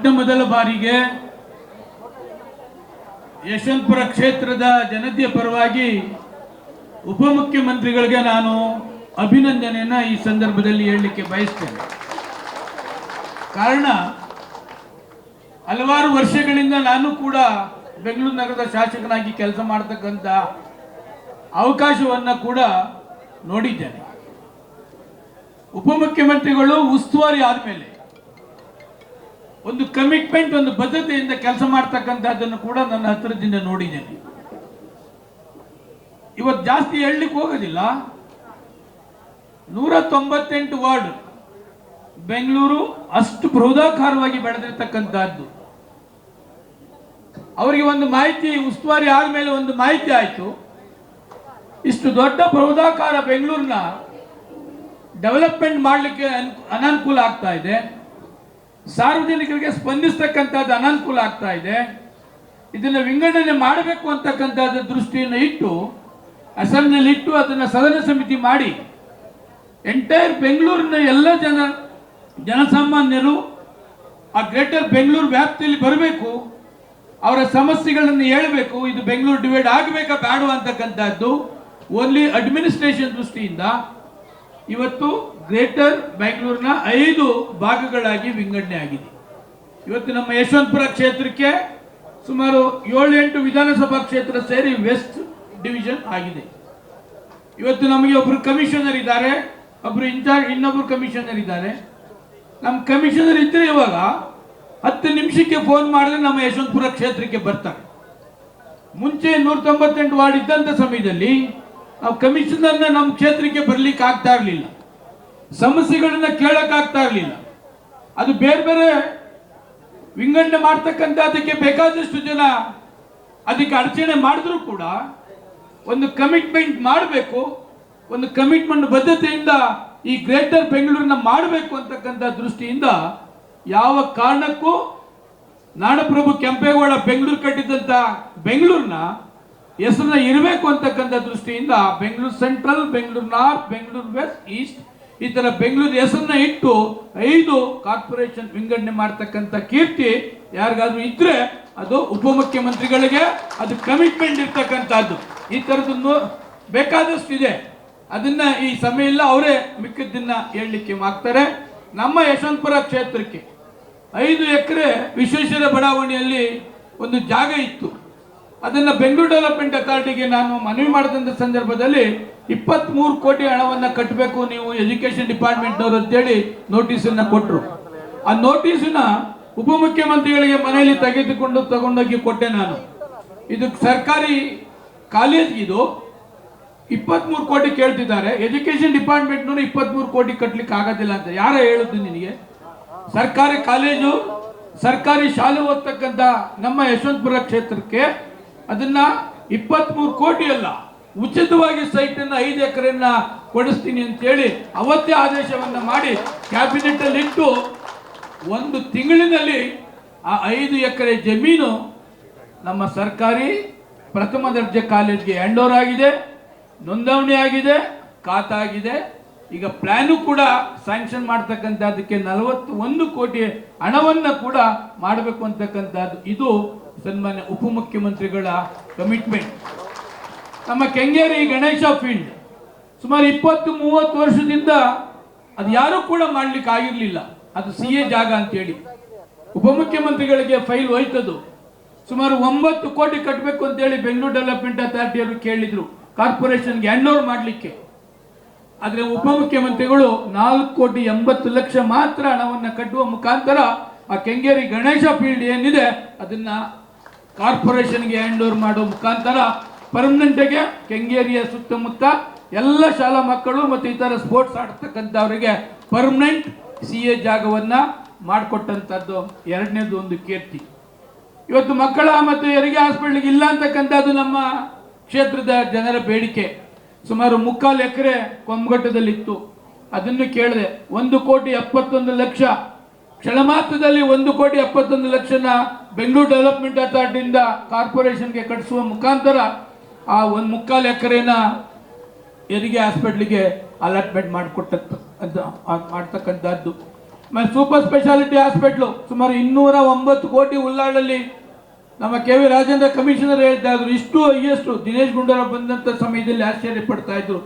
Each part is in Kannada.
ಮೊಟ್ಟ ಮೊದಲ ಬಾರಿಗೆ ಯಶವಂತಪುರ ಕ್ಷೇತ್ರದ ಜನತೆಯ ಪರವಾಗಿ ಉಪಮುಖ್ಯಮಂತ್ರಿಗಳಿಗೆ ನಾನು ಅಭಿನಂದನೆಯನ್ನು ಈ ಸಂದರ್ಭದಲ್ಲಿ ಹೇಳಲಿಕ್ಕೆ ಬಯಸ್ತೇನೆ. ಕಾರಣ, ಹಲವಾರು ವರ್ಷಗಳಿಂದ ನಾನು ಕೂಡ ಬೆಂಗಳೂರು ನಗರದ ಶಾಸಕನಾಗಿ ಕೆಲಸ ಮಾಡತಕ್ಕಂಥ ಅವಕಾಶವನ್ನು ಕೂಡ ನೋಡಿದ್ದೇನೆ. ಉಪಮುಖ್ಯಮಂತ್ರಿಗಳು ಉಸ್ತುವಾರಿ ಆದಮೇಲೆ ಒಂದು ಕಮಿಟ್ಮೆಂಟ್ ಒಂದು ಬದ್ಧತೆಯಿಂದ ಕೆಲಸ ಮಾಡ್ತಕ್ಕಂಥದ್ದನ್ನು ಕೂಡ ನನ್ನ ಹತ್ತಿರದಿಂದ ನೋಡಿದ್ದೇನೆ. ಇವತ್ತು ಜಾಸ್ತಿ ಹೇಳಲಿಕ್ಕೆ ಹೋಗೋದಿಲ್ಲ. ನೂರ ತೊಂಬತ್ತೆಂಟು ವಾರ್ಡ್ ಬೆಂಗಳೂರು ಅಷ್ಟು ಬೃಹದಾಕಾರವಾಗಿ ಬೆಳೆದಿರ್ತಕ್ಕಂಥದ್ದು. ಅವರಿಗೆ ಒಂದು ಮಾಹಿತಿ, ಉಸ್ತುವಾರಿ ಆದಮೇಲೆ ಒಂದು ಮಾಹಿತಿ ಆಯಿತು. ಇಷ್ಟು ದೊಡ್ಡ ಬೃಹದಾಕಾರ ಬೆಂಗಳೂರಿನ ಡೆವಲಪ್ಮೆಂಟ್ ಮಾಡಲಿಕ್ಕೆ ಅನಾನುಕೂಲ ಆಗ್ತಾ ಇದೆ. ಸಾರ್ವಜನಿಕರಿಗೆ ಸ್ಪಂದಿಸ್ತಕ್ಕಂಥದ್ದು ಅನಾನುಕೂಲ ಆಗ್ತಾ ಇದೆ. ಇದನ್ನು ವಿಂಗಡಣೆ ಮಾಡಬೇಕು ಅಂತಕ್ಕಂಥದ್ದು ದೃಷ್ಟಿಯನ್ನು ಇಟ್ಟು, ಅಸೆಂಬ್ಲಿಯಲ್ಲಿ ಇಟ್ಟು ಅದನ್ನು ಸದನ ಸಮಿತಿ ಮಾಡಿ, ಎಂಟೈರ್ ಬೆಂಗಳೂರಿನ ಎಲ್ಲ ಜನ, ಜನಸಾಮಾನ್ಯರು, ಆ ಗ್ರೇಟರ್ ಬೆಂಗಳೂರು ವ್ಯಾಪ್ತಿಯಲ್ಲಿ ಬರಬೇಕು, ಅವರ ಸಮಸ್ಯೆಗಳನ್ನು ಹೇಳಬೇಕು, ಇದು ಬೆಂಗಳೂರು ಡಿವೈಡ್ ಆಗಬೇಕಾ ಬೇಡ ಅಂತಕ್ಕಂಥದ್ದು, ಓನ್ಲಿ ಅಡ್ಮಿನಿಸ್ಟ್ರೇಷನ್ ದೃಷ್ಟಿಯಿಂದ. ಇವತ್ತು ಗ್ರೇಟರ್ ಬೆಂಗಳೂರಿನ ಐದು ಭಾಗಗಳಾಗಿ ವಿಂಗಡಣೆ ಆಗಿದೆ. ಇವತ್ತು ನಮ್ಮ ಯಶವಂತಪುರ ಕ್ಷೇತ್ರಕ್ಕೆ ಸುಮಾರು ಏಳು ಎಂಟು ವಿಧಾನಸಭಾ ಕ್ಷೇತ್ರ ಸೇರಿ ವೆಸ್ಟ್ ಡಿವಿಷನ್ ಆಗಿದೆ. ಇವತ್ತು ನಮಗೆ ಒಬ್ಬರು ಕಮಿಷನರ್ ಇದ್ದಾರೆ ಒಬ್ಬರು ಇನ್ಚಾರ್ಜ್, ಇನ್ನೊಬ್ರು ಕಮಿಷನರ್ ಇದ್ದಾರೆ. ನಮ್ಮ ಕಮಿಷನರ್ ಇದ್ರೆ ಇವಾಗ ಹತ್ತು ನಿಮಿಷಕ್ಕೆ ಫೋನ್ ಮಾಡಿದ್ರೆ ನಮ್ಮ ಯಶವಂತಪುರ ಕ್ಷೇತ್ರಕ್ಕೆ ಬರ್ತಾರೆ. ಮುಂಚೆ ನೂರ ತೊಂಬತ್ತೆಂಟು ವಾರ್ಡ್ ಇದ್ದಂಥ ಸಮಯದಲ್ಲಿ ನಾವು ಕಮಿಷನರ್ನ ನಮ್ಮ ಕ್ಷೇತ್ರಕ್ಕೆ ಬರ್ಲಿಕ್ಕೆ ಆಗ್ತಾ ಇರಲಿಲ್ಲ. ಸಮಸ್ಯೆಗಳನ್ನ ಕೇಳಕ್ ಆಗ್ತಾ ಇರಲಿಲ್ಲ. ಅದು ಬೇರೆ ಬೇರೆ ವಿಂಗಡಣೆ ಮಾಡ್ತಕ್ಕಂಥ ಅದಕ್ಕೆ ಬೇಕಾದಷ್ಟು ಜನ ಅದಕ್ಕೆ ಅಡಚಣೆ ಮಾಡಿದ್ರು ಕೂಡ ಒಂದು ಕಮಿಟ್ಮೆಂಟ್ ಮಾಡಬೇಕು, ಒಂದು ಕಮಿಟ್ಮೆಂಟ್ ಬದ್ಧತೆಯಿಂದ ಈ ಗ್ರೇಟರ್ ಬೆಂಗಳೂರನ್ನ ಮಾಡಬೇಕು ಅಂತಕ್ಕಂಥ ದೃಷ್ಟಿಯಿಂದ ಯಾವ ಕಾರಣಕ್ಕೂ ನಾಡಪ್ರಭು ಕೆಂಪೇಗೌಡ ಬೆಂಗಳೂರು ಕಟ್ಟಿದಂತ ಬೆಂಗಳೂರಿನ ಹೆಸರನ್ನ ಇರಬೇಕು ಅಂತಕ್ಕಂಥ ದೃಷ್ಟಿಯಿಂದ Bengaluru central Bengaluru north Bengaluru west east ಈ ಥರ ಬೆಂಗಳೂರು ಹೆಸರನ್ನ ಇಟ್ಟು ಐದು ಕಾರ್ಪೊರೇಷನ್ ವಿಂಗಡಣೆ ಮಾಡ್ತಕ್ಕಂಥ ಕೀರ್ತಿ ಯಾರಿಗಾದ್ರೂ ಇದ್ರೆ ಅದು ಉಪಮುಖ್ಯಮಂತ್ರಿಗಳಿಗೆ ಅದು ಕಮಿಟ್ಮೆಂಟ್ ಇರ್ತಕ್ಕಂಥದ್ದು. ಈ ತರದನ್ನು ಬೇಕಾದಷ್ಟು ಇದೆ. ಅದನ್ನ ಈ ಸಮಯ ಇಲ್ಲ ಅವರೇ ಮಿಕ್ಕಿದ್ದನ್ನ ಹೇಳಲಿಕ್ಕೆ ಮಾಡ್ತಾರೆ. ನಮ್ಮ ಯಶವಂತಪುರ ಕ್ಷೇತ್ರಕ್ಕೆ ಐದು ಎಕರೆ ವಿಶ್ವೇಶ್ವರ ಬಡಾವಣೆಯಲ್ಲಿ ಒಂದು ಜಾಗ ಇತ್ತು. ಅದನ್ನ ಬೆಂಗಳೂರು ಡೆವಲಪ್ಮೆಂಟ್ ಅಥಾರಿಟಿಗೆ ನಾನು ಮನವಿ ಮಾಡಿದಂಥ ಸಂದರ್ಭದಲ್ಲಿ ಇಪ್ಪತ್ಮೂರು ಕೋಟಿ ಹಣವನ್ನ ಕಟ್ಟಬೇಕು ನೀವು ಎಜುಕೇಶನ್ ಡಿಪಾರ್ಟ್ಮೆಂಟ್ನವರು ಅಂತೇಳಿ ನೋಟಿಸನ್ನು ಕೊಟ್ಟರು ಆ ನೋಟಿಸನ್ನ ಉಪಮುಖ್ಯಮಂತ್ರಿಗಳಿಗೆ ಮನೆಯಲ್ಲಿ ತೆಗೆದುಕೊಂಡು ತಗೊಂಡೋಗಿ ಕೊಟ್ಟೆ ನಾನು. ಇದು ಸರ್ಕಾರಿ ಕಾಲೇಜ್ ಇದು. ಇಪ್ಪತ್ಮೂರು ಕೋಟಿ ಕೇಳ್ತಿದ್ದಾರೆ. ಎಜುಕೇಶನ್ ಡಿಪಾರ್ಟ್ಮೆಂಟ್ನವರು ಇಪ್ಪತ್ಮೂರು ಕೋಟಿ ಕಟ್ಟಲಿಕ್ಕೆ ಆಗೋದಿಲ್ಲ ಅಂತ. ಯಾರೇ ಹೇಳುದು ನಿನಗೆ? ಸರ್ಕಾರಿ ಕಾಲೇಜು ಸರ್ಕಾರಿ ಶಾಲೆ ಓದ್ತಕ್ಕಂಥ ನಮ್ಮ ಯಶವಂತಪುರ ಕ್ಷೇತ್ರಕ್ಕೆ ಅದನ್ನ ಇಪ್ಪತ್ಮೂರು ಕೋಟಿ ಅಲ್ಲ, ಉಚಿತವಾಗಿ ಸೈಟನ್ನು ಐದು ಎಕರೆಯನ್ನ ಕೊಡಿಸ್ತೀನಿ ಅಂತೇಳಿ ಅವತ್ತೇ ಆದೇಶವನ್ನ ಮಾಡಿ ಕ್ಯಾಬಿನೆಟ್ ಅಲ್ಲಿ ಇಟ್ಟು ಒಂದು ತಿಂಗಳಿನಲ್ಲಿ ಆ ಐದು ಎಕರೆ ಜಮೀನು ನಮ್ಮ ಸರ್ಕಾರಿ ಪ್ರಥಮ ದರ್ಜೆ ಕಾಲೇಜ್ಗೆ ಹ್ಯಾಂಡ್ ಓವರ್ ಆಗಿದೆ, ನೋಂದಣಿ ಆಗಿದೆ ಖಾತಾಗಿದೆ ಈಗ ಪ್ಲಾನು ಕೂಡ ಸ್ಯಾಂಕ್ಷನ್ ಮಾಡ್ತಕ್ಕಂಥದ್ದಕ್ಕೆ ನಲವತ್ತು ಒಂದು ಕೋಟಿ ಹಣವನ್ನ ಕೂಡ ಮಾಡಬೇಕು ಅಂತಕ್ಕಂಥದ್ದು. ಇದು ಸನ್ಮಾನ್ಯ ಉಪಮುಖ್ಯಮಂತ್ರಿಗಳ ಕಮಿಟ್ಮೆಂಟ್ ನಮ್ಮ ಕೆಂಗೇರಿ ಗಣೇಶ ಫೀಲ್ಡ್ ಸುಮಾರು ಇಪ್ಪತ್ತು ಮೂವತ್ತು ವರ್ಷದಿಂದ ಅದು ಯಾರೂ ಕೂಡ ಮಾಡ್ಲಿಕ್ಕೆ ಆಗಿರಲಿಲ್ಲ. ಅದು ಸಿ ಎ ಜಾಗ ಅಂತೇಳಿ. ಉಪಮುಖ್ಯಮಂತ್ರಿಗಳಿಗೆ ಫೈಲ್ ಹೋಯ್ತದು. ಸುಮಾರು ಒಂಬತ್ತು ಕೋಟಿ ಕಟ್ಟಬೇಕು ಅಂತೇಳಿ ಬೆಂಗಳೂರು ಡೆವಲಪ್ಮೆಂಟ್ ಅಥಾರಿಟಿಯವರು ಕೇಳಿದ್ರು. ಕಾರ್ಪೊರೇಷನ್ಗೆ ಹ್ಯಾಂಡ್ ಓವರ್ ಮಾಡಲಿಕ್ಕೆ. ಆದರೆ ಉಪಮುಖ್ಯಮಂತ್ರಿಗಳು ನಾಲ್ಕು ಕೋಟಿ ಎಂಬತ್ತು ಲಕ್ಷ ಮಾತ್ರ ಹಣವನ್ನ ಕಟ್ಟುವ ಮುಖಾಂತರ ಆ ಕೆಂಗೇರಿ ಗಣೇಶ ಫೀಲ್ಡ್ ಏನಿದೆ ಅದನ್ನ ಕಾರ್ಪೊರೇಷನ್ಗೆ ಹ್ಯಾಂಡ್ ಓವರ್ ಮಾಡುವ ಮುಖಾಂತರ ಆಗಿ ಕೆಂಗೇರಿಯ ಸುತ್ತಮುತ್ತ ಎಲ್ಲ ಶಾಲಾ ಮಕ್ಕಳು ಮತ್ತು ಇತರ ಸ್ಪೋರ್ಟ್ಸ್ ಆಡ್ತಕ್ಕಂಥವರಿಗೆ ಪರ್ಮನೆಂಟ್ ಸಿ ಎ ಜಾಗವನ್ನು ಮಾಡಿಕೊಟ್ಟಂಥದ್ದು ಎರಡನೇದು ಒಂದು ಕೀರ್ತಿ. ಇವತ್ತು ಮಕ್ಕಳ ಮತ್ತು ಹೆರಿಗೆ ಹಾಸ್ಪಿಟ್ಲಿಗೆ ಇಲ್ಲ ಅಂತಕ್ಕಂಥದ್ದು ನಮ್ಮ ಕ್ಷೇತ್ರದ ಜನರ ಬೇಡಿಕೆ. ಸುಮಾರು ಮುಕ್ಕಾಲು ಎಕರೆ ಕೊಂಬಘಟ್ಟದಲ್ಲಿತ್ತು ಅದನ್ನು ಕೇಳಿದೆ, ಒಂದು ಕೋಟಿ ಎಪ್ಪತ್ತೊಂದು ಲಕ್ಷ. ಕ್ಷಣಮಾತ್ರದಲ್ಲಿ ಒಂದು ಕೋಟಿ ಎಪ್ಪತ್ತೊಂದು ಲಕ್ಷನ ಬೆಂಗಳೂರು ಡೆವಲಪ್ಮೆಂಟ್ ಅಥಾರಿಟಿಯಿಂದ ಕಾರ್ಪೊರೇಷನ್ಗೆ ಕಟ್ಟಿಸುವ ಮುಖಾಂತರ ಆ ಒಂದು ಮುಕ್ಕಾಲು ಎಕರೆನ ಹೆರಿಗೆ ಹಾಸ್ಪಿಟ್ಲಿಗೆ ಅಲಾಟ್ಮೆಂಟ್ ಮಾಡಿಕೊಟ್ಟ ಮಾಡ್ತಕ್ಕಂಥದ್ದು. ಮತ್ತೆ ಸೂಪರ್ ಸ್ಪೆಷಾಲಿಟಿ ಹಾಸ್ಪಿಟ್ಲು, ಸುಮಾರು ಇನ್ನೂರ ಒಂಬತ್ತು ಕೋಟಿ ಉಳ್ಳಾಳಲ್ಲಿ ನಮ್ಮ ಕೆ ವಿ ರಾಜೇಂದ್ರ ಕಮಿಷನರ್ ಹೇಳ್ತಾ ಇಷ್ಟು ಹೈಯೆಸ್ಟ್. ದಿನೇಶ್ ಗುಂಡೂರಾವ್ ಬಂದಂತ ಸಮಯದಲ್ಲಿ ಆಶ್ಚರ್ಯ ಪಡ್ತಾ ಇದ್ರು.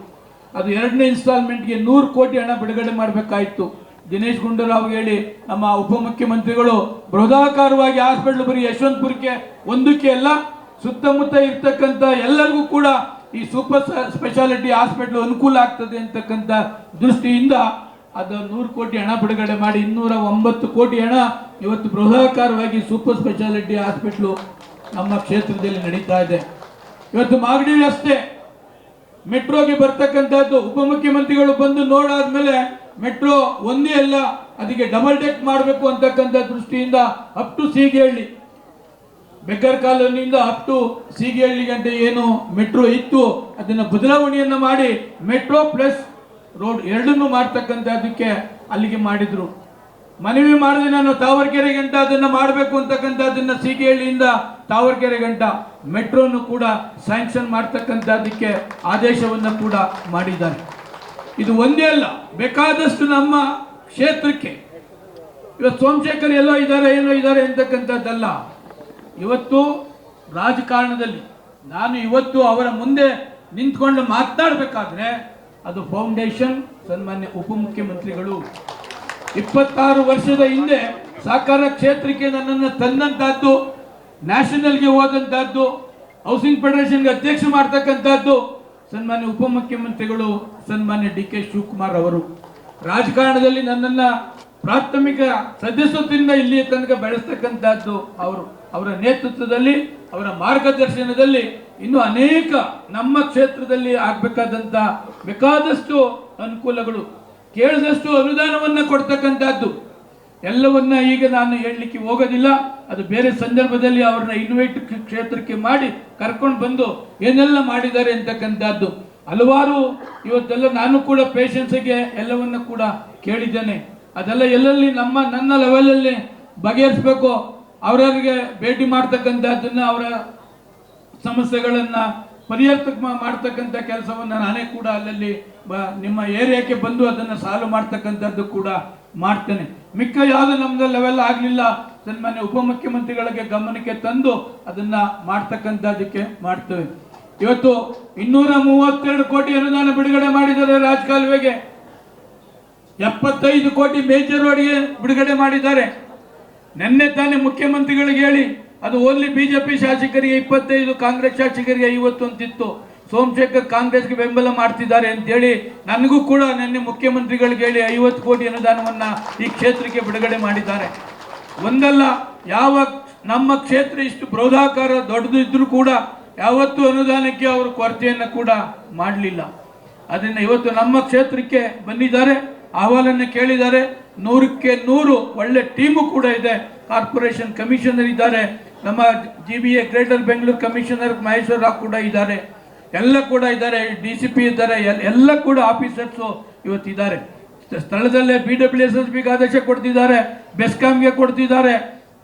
ಅದು ಎರಡನೇ ಇನ್ಸ್ಟಾಲ್ಮೆಂಟ್ಗೆ ನೂರು ಕೋಟಿ ಹಣ ಬಿಡುಗಡೆ ಮಾಡಬೇಕಾಯಿತು. ದಿನೇಶ್ ಗುಂಡೂರಾವ್ ಹೇಳಿ, ನಮ್ಮ ಉಪಮುಖ್ಯಮಂತ್ರಿಗಳು ಬೃಹದಾಕಾರವಾಗಿ ಹಾಸ್ಪಿಟ್ಲ್ ಬರೀ ಯಶವಂತಪುರಕ್ಕೆ, ಒಂದಕ್ಕೆ ಅಲ್ಲ, ಸುತ್ತಮುತ್ತ ಇರ್ತಕ್ಕಂಥ ಎಲ್ಲರಿಗೂ ಕೂಡ ಈ ಸೂಪರ್ ಸ್ಪೆಷಾಲಿಟಿ ಹಾಸ್ಪಿಟ್ಲ್ ಅನುಕೂಲ ಆಗ್ತದೆ ಅಂತಕ್ಕಂಥ ದೃಷ್ಟಿಯಿಂದ ಅದು ನೂರು ಕೋಟಿ ಹಣ ಬಿಡುಗಡೆ ಮಾಡಿ ಇನ್ನೂರ ಒಂಬತ್ತು ಕೋಟಿ ಹಣ ಇವತ್ತು ಬೃಹದಾಕಾರವಾಗಿ ಸೂಪರ್ ಸ್ಪೆಷಾಲಿಟಿ ಹಾಸ್ಪಿಟ್ಲು ನಮ್ಮ ಕ್ಷೇತ್ರದಲ್ಲಿ ನಡೀತಾ ಇದೆ. ಇವತ್ತು ಮಾಗಡಿ ರಸ್ತೆ, ಮೆಟ್ರೋಗೆ ಬರ್ತಕ್ಕಂಥದ್ದು ಉಪಮುಖ್ಯಮಂತ್ರಿಗಳು ಬಂದು ನೋಡಾದ್ಮೇಲೆ ಮೆಟ್ರೋ ಒಂದೇ ಅಲ್ಲ, ಅದಕ್ಕೆ ಡಬಲ್ ಟೆಕ್ ಮಾಡಬೇಕು ಅಂತಕ್ಕಂಥ ದೃಷ್ಟಿಯಿಂದ ಅಪ್ ಟು ಸೀಗೇಹಳ್ಳಿ ಬೆಕ್ಕರ್ ಕಾಲೋನಿಯಿಂದ ಅಪ್ ಟು ಸೀಗೇಹಳ್ಳಿ ಗಂಟೆ ಏನು ಮೆಟ್ರೋ ಇತ್ತು, ಅದನ್ನು ಬದಲಾವಣೆಯನ್ನು ಮಾಡಿ ಮೆಟ್ರೋ ಪ್ಲಸ್ ರೋಡ್ ಎರಡನ್ನೂ ಮಾಡ್ತಕ್ಕಂಥದ್ದಕ್ಕೆ ಅಲ್ಲಿಗೆ ಮಾಡಿದ್ರು. ಮನವಿ ಮಾಡಿದೆ ನಾನು ತಾವರೆಕೆರೆ ಗಂಟ ಅದನ್ನ ಮಾಡಬೇಕು ಅಂತಕ್ಕಂಥದ್ದನ್ನ ಸೀಗೇಹಳ್ಳಿಯಿಂದ ತಾವರೆಕೆರೆ ಗಂಟ ಮೆಟ್ರೋನು ಕೂಡ ಸ್ಯಾಂಕ್ಷನ್ ಮಾಡ್ತಕ್ಕಂಥದ್ದಕ್ಕೆ ಆದೇಶವನ್ನು ಕೂಡ ಮಾಡಿದ್ದಾರೆ. ಇದು ಒಂದೇ ಅಲ್ಲ, ಬೇಕಾದಷ್ಟು ನಮ್ಮ ಕ್ಷೇತ್ರಕ್ಕೆ. ಇವತ್ತು ಸೋಮಶೇಖರ್ ಎಲ್ಲೋ ಇದ್ದಾರೆ ಏನೋ ಇದ್ದಾರೆ ಅಂತಕ್ಕಂಥದ್ದಲ್ಲ. ಇವತ್ತು ರಾಜಕಾರಣದಲ್ಲಿ ನಾನು ಇವತ್ತು ಅವರ ಮುಂದೆ ನಿಂತ್ಕೊಂಡು ಮಾತನಾಡಬೇಕಾದ್ರೆ ಅದು ಫೌಂಡೇಶನ್ ಸನ್ಮಾನ್ಯ ಉಪಮುಖ್ಯಮಂತ್ರಿಗಳು. ಇಪ್ಪತ್ತಾರು ವರ್ಷದ ಹಿಂದೆ ಸಹಕಾರ ಕ್ಷೇತ್ರಕ್ಕೆ ನನ್ನನ್ನು ತಂದಂತಹದ್ದು ನ್ಯಾಷನಲ್ಗೆ ಹೋದಂತಹದ್ದು ಹೌಸಿಂಗ್ ಫೆಡರೇಷನ್ಗೆ ಅಧ್ಯಕ್ಷ ಮಾಡ್ತಕ್ಕಂಥದ್ದು ಸನ್ಮಾನ್ಯ ಉಪಮುಖ್ಯಮಂತ್ರಿಗಳು ಸನ್ಮಾನ್ಯ ಡಿ ಕೆ ಶಿವಕುಮಾರ್ ಅವರು. ರಾಜಕಾರಣದಲ್ಲಿ ನನ್ನನ್ನು ಪ್ರಾಥಮಿಕ ಸದಸ್ಯತ್ವದಿಂದ ಇಲ್ಲಿ ತನಕ ಬೆಳೆಸ್ತಕ್ಕಂಥದ್ದು ಅವರು. ಅವರ ನೇತೃತ್ವದಲ್ಲಿ, ಅವರ ಮಾರ್ಗದರ್ಶನದಲ್ಲಿ ಇನ್ನು ಅನೇಕ ನಮ್ಮ ಕ್ಷೇತ್ರದಲ್ಲಿ ಆಗಬೇಕಾದಂಥ ಬೇಕಾದಷ್ಟು ಅನುಕೂಲಗಳು, ಕೇಳಿದಷ್ಟು ಅನುದಾನವನ್ನು ಕೊಡ್ತಕ್ಕಂಥದ್ದು. ಎಲ್ಲವನ್ನ ಈಗ ನಾನು ಹೇಳಲಿಕ್ಕೆ ಹೋಗೋದಿಲ್ಲ. ಅದು ಬೇರೆ ಸಂದರ್ಭದಲ್ಲಿ ಅವ್ರನ್ನ ಇನ್ವೈಟ್ ಕ್ಷೇತ್ರಕ್ಕೆ ಮಾಡಿ ಕರ್ಕೊಂಡು ಬಂದು ಏನೆಲ್ಲ ಮಾಡಿದ್ದಾರೆ ಅಂತಕ್ಕಂಥದ್ದು. ಹಲವಾರು ಇವತ್ತೆಲ್ಲ ನಾನು ಕೂಡ ಪೇಷನ್ಸ್ಗೆ ಎಲ್ಲವನ್ನ ಕೂಡ ಕೇಳಿದ್ದೇನೆ. ಅದೆಲ್ಲ ಎಲ್ಲೆಲ್ಲಿ ನಮ್ಮ, ನನ್ನ ಲೆವೆಲಲ್ಲಿ ಬಗೆಹರಿಸ್ಬೇಕು ಅವರವರಿಗೆ ಭೇಟಿ ಮಾಡ್ತಕ್ಕಂಥದ್ದನ್ನ ಅವರ ಸಮಸ್ಯೆಗಳನ್ನ ಪರಿಹರಿಸ ಮಾಡ್ತಕ್ಕಂಥ ಕೆಲಸವನ್ನು ನಾನೇ ಕೂಡ ಅಲ್ಲಲ್ಲಿ ನಿಮ್ಮ ಏರಿಯಾಕ್ಕೆ ಬಂದು ಅದನ್ನು ಸಾಲ್ವ್ ಮಾಡ್ತಕ್ಕಂಥದ್ದು ಕೂಡ ಮಾಡ್ತೇನೆ. ಮಿಕ್ಕ ಯಾವುದು ನಮ್ದು ಲೆವೆಲ್ ಆಗಲಿಲ್ಲ, ಸನ್ಮಾನ್ಯ ಉಪಮುಖ್ಯಮಂತ್ರಿಗಳಿಗೆ ಗಮನಕ್ಕೆ ತಂದು ಅದನ್ನು ಮಾಡ್ತಕ್ಕಂಥದ್ದಕ್ಕೆ ಮಾಡ್ತೇವೆ. ಇವತ್ತು ಇನ್ನೂರ ಮೂವತ್ತೆರಡು ಕೋಟಿ ಅನುದಾನ ಬಿಡುಗಡೆ ಮಾಡಿದ್ದಾರೆ ರಾಜಕಾಲುವೆಗೆ ಎಪ್ಪತ್ತೈದು ಕೋಟಿ ಮೇಜರ್ ರೋಡ್ಗೆ ಬಿಡುಗಡೆ ಮಾಡಿದ್ದಾರೆ. ನಿನ್ನೆ ತಾನೇ ಮುಖ್ಯಮಂತ್ರಿಗಳಿಗೆ ಹೇಳಿ, ಅದು ಓನ್ಲಿ ಬಿಜೆಪಿ ಶಾಸಕರಿಗೆ ಇಪ್ಪತ್ತೈದು, ಕಾಂಗ್ರೆಸ್ ಶಾಸಕರಿಗೆ ಐವತ್ತು ಅಂತಿತ್ತು. ಸೋಮಶೇಖರ್ ಕಾಂಗ್ರೆಸ್ಗೆ ಬೆಂಬಲ ಮಾಡ್ತಿದ್ದಾರೆ ಅಂತೇಳಿ ನನಗೂ ಕೂಡ ನಿನ್ನೆ ಮುಖ್ಯಮಂತ್ರಿಗಳಿಗೆ ಹೇಳಿ ಐವತ್ತು ಕೋಟಿ ಅನುದಾನವನ್ನು ಈ ಕ್ಷೇತ್ರಕ್ಕೆ ಬಿಡುಗಡೆ ಮಾಡಿದ್ದಾರೆ. ಒಂದಲ್ಲ, ಯಾವ ನಮ್ಮ ಕ್ಷೇತ್ರ ಇಷ್ಟು ಬೃಹದಾಕಾರ ದೊಡ್ಡದು ಇದ್ರೂ ಕೂಡ ಯಾವತ್ತೂ ಅನುದಾನಕ್ಕೆ ಅವರು ಕೊರತೆಯನ್ನು ಕೂಡ ಮಾಡಲಿಲ್ಲ. ಅದನ್ನು ಇವತ್ತು ನಮ್ಮ ಕ್ಷೇತ್ರಕ್ಕೆ ಬಂದಿದ್ದಾರೆ. ಅಹವಾಲನ್ನು ಕೇಳಿದ್ದಾರೆ. ನೂರಕ್ಕೆ ನೂರು ಒಳ್ಳೆ ಟೀಮು ಕೂಡ ಇದೆ. ಕಾರ್ಪೊರೇಷನ್ ಕಮಿಷನರ್ ಇದ್ದಾರೆ. ನಮ್ಮ G B A greater Bengaluru commissioner Maheshwara Rao ಕೂಡ ಇದ್ದಾರೆ. ಎಲ್ಲ ಕೂಡ ಇದ್ದಾರೆ. ಡಿ ಸಿ ಪಿ ಇದ್ದಾರೆ. ಎಲ್ಲ ಕೂಡ ಆಫೀಸರ್ಸು ಇವತ್ತಿದ್ದಾರೆ. ಸ್ಥಳದಲ್ಲೇ ಬಿ ಡಬ್ಲ್ಯೂ ಎಸ್ ಎಸ್ ಬಿಗೆ ಆದೇಶ ಕೊಡ್ತಿದ್ದಾರೆ. ಬೆಸ್ಕಾಂಗೆ ಕೊಡ್ತಿದ್ದಾರೆ.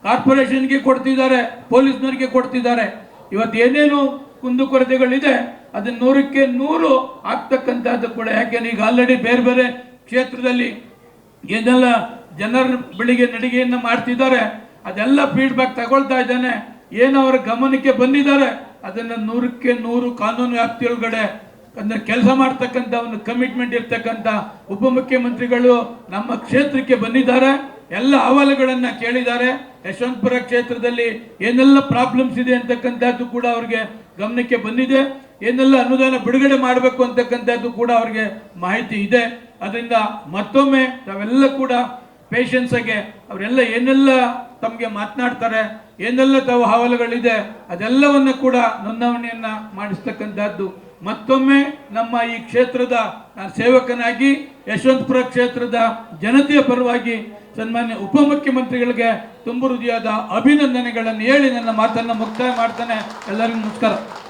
ಕಾರ್ಪೊರೇಷನ್ಗೆ ಕೊಡ್ತಿದ್ದಾರೆ. ಪೊಲೀಸ್ನವರಿಗೆ ಕೊಡ್ತಿದ್ದಾರೆ. ಇವತ್ತು ಏನೇನು ಕುಂದುಕೊರತೆಗಳಿದೆ ಅದನ್ನ ನೂರಕ್ಕೆ ನೂರು ಆಗ್ತಕ್ಕಂಥದ್ದು ಕೂಡ. ಯಾಕೆಂದ್ರೆ ಈಗ ಆಲ್ರೆಡಿ ಬೇರೆ ಬೇರೆ ಕ್ಷೇತ್ರದಲ್ಲಿ ಏನೆಲ್ಲ ಜನರ ಬೆಳಿಗ್ಗೆ ನಡಿಗೆಯನ್ನು ಮಾಡ್ತಿದ್ದಾರೆ, ಅದೆಲ್ಲ ಫೀಡ್ಬ್ಯಾಕ್ ತಗೊಳ್ತಾ ಇದ್ದಾನೆ. ಏನು ಅವರ ಗಮನಕ್ಕೆ ಬಂದಿದ್ದಾರೆ. ಅದನ್ನು ನೂರಕ್ಕೆ ನೂರು ಕಾನೂನು ವ್ಯಾಪ್ತಿಯೊಳಗಡೆ ಅಂದರೆ ಕೆಲಸ ಮಾಡ್ತಕ್ಕಂಥ ಒಂದು ಕಮಿಟ್ಮೆಂಟ್ ಇರ್ತಕ್ಕಂಥ ಉಪಮುಖ್ಯಮಂತ್ರಿಗಳು ನಮ್ಮ ಕ್ಷೇತ್ರಕ್ಕೆ ಬಂದಿದ್ದಾರೆ. ಎಲ್ಲ ಅಹವಾಲುಗಳನ್ನು ಕೇಳಿದ್ದಾರೆ. ಯಶವಂತಪುರ ಕ್ಷೇತ್ರದಲ್ಲಿ ಏನೆಲ್ಲ ಪ್ರಾಬ್ಲಮ್ಸ್ ಇದೆ ಅಂತಕ್ಕಂಥದ್ದು ಕೂಡ ಅವ್ರಿಗೆ ಗಮನಕ್ಕೆ ಬಂದಿದೆ. ಏನೆಲ್ಲ ಅನುದಾನ ಬಿಡುಗಡೆ ಮಾಡಬೇಕು ಅಂತಕ್ಕಂಥದ್ದು ಕೂಡ ಅವರಿಗೆ ಮಾಹಿತಿ ಇದೆ. ಅದರಿಂದ ಮತ್ತೊಮ್ಮೆ ತಾವೆಲ್ಲ ಕೂಡ ಪೇಷನ್ಸಾಗೆ ಅವರೆಲ್ಲ ಏನೆಲ್ಲ ತಮಗೆ ಮಾತನಾಡ್ತಾರೆ, ಏನೆಲ್ಲ ತಾವು ಹವಾಲುಗಳಿದೆ, ಅದೆಲ್ಲವನ್ನು ಕೂಡ ನೋಂದಾವಣೆಯನ್ನು ಮಾಡಿಸ್ತಕ್ಕಂಥದ್ದು. ಮತ್ತೊಮ್ಮೆ ನಮ್ಮ ಈ ಕ್ಷೇತ್ರದ ಸೇವಕನಾಗಿ ಯಶವಂತಪುರ ಕ್ಷೇತ್ರದ ಜನತೆಯ ಪರವಾಗಿ ಸನ್ಮಾನ್ಯ ಉಪಮುಖ್ಯಮಂತ್ರಿಗಳಿಗೆ ತುಂಬ ಹೃದಯದ ಅಭಿನಂದನೆಗಳನ್ನು ಹೇಳಿ ನನ್ನ ಮಾತನ್ನು ಮುಕ್ತಾಯ ಮಾಡ್ತಾನೆ. ಎಲ್ಲರಿಗೂ ನಮಸ್ಕಾರ.